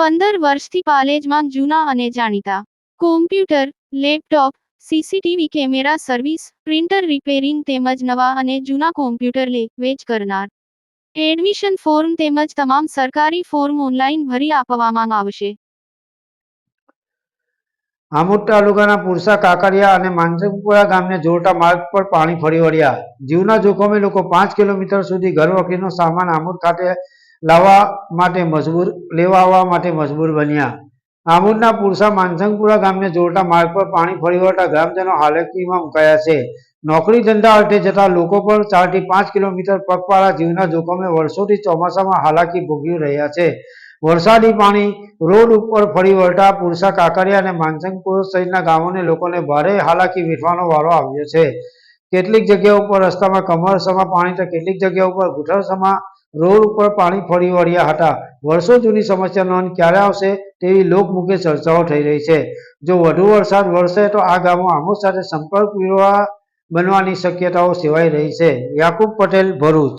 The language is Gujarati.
પંદર વર્ષથી પાલેજમાં જૂના અને જાણીતા. Computer laptop CCTV camera service printer repairing તેમજ નવા અને જૂના કોમ્પ્યુટર લે, વેચ કરનાર. એડમિશન ફોર્મ તેમજ તમામ સરકારી ફોર્મ ઓનલાઈન ભરી આપવામાં આવશે. આમોદ તાલુકાના પુરસા કાકરિયા અને માંજરપુરા ગામને જોડતા માર્ગ પર પાણી ફરી વળ્યા. જીવના જોખમે લોકો પાંચ કિલોમીટર સુધી ઘર વખરીનો સામાન આમોદ ખાતે લાવવા માટે મજબૂર લેવા આવવા માટે મજબૂર બન્યા. આમોદના પુરસા માનસંગપુરા ગામને જોડતા માર્ગ પર પાણી ફરી વળતા ગ્રામજનો હાલકીમાં મુકાયા છે. નોકરી ધંધા અર્થે જતા લોકો પણ ચારથી પાંચ કિલોમીટર પગપાળા જીવના જોખમે વર્ષોથી ચોમાસામાં હાલાકી ભોગવી રહ્યા છે. વરસાદી પાણી રોડ ઉપર ફરી વળતા પુરસા કાકરિયા અને માનસંગપુર સહિતના ગામોને લોકોને ભારે હાલાકી વેઠવાનો વારો આવ્યો છે. કેટલીક જગ્યાઓ ઉપર રસ્તામાં કમરસમાં પાણી તો કેટલીક જગ્યાઓ ઉપર ઘૂંટણસમાં રોડ ઉપર પાણી ફરી વળ્યા હતા. વર્ષો જૂની સમસ્યાનો અંત ક્યારે આવશે તેવી લોકમુખે ચર્ચાઓ થઈ રહી છે. જો વધુ વરસાદ વરસે તો આ ગામો આમોદ સાથે સંપર્ક વિવાહ બનવાની શક્યતાઓ સેવાઈ રહી છે. યાકુબ પટેલ, ભરૂચ.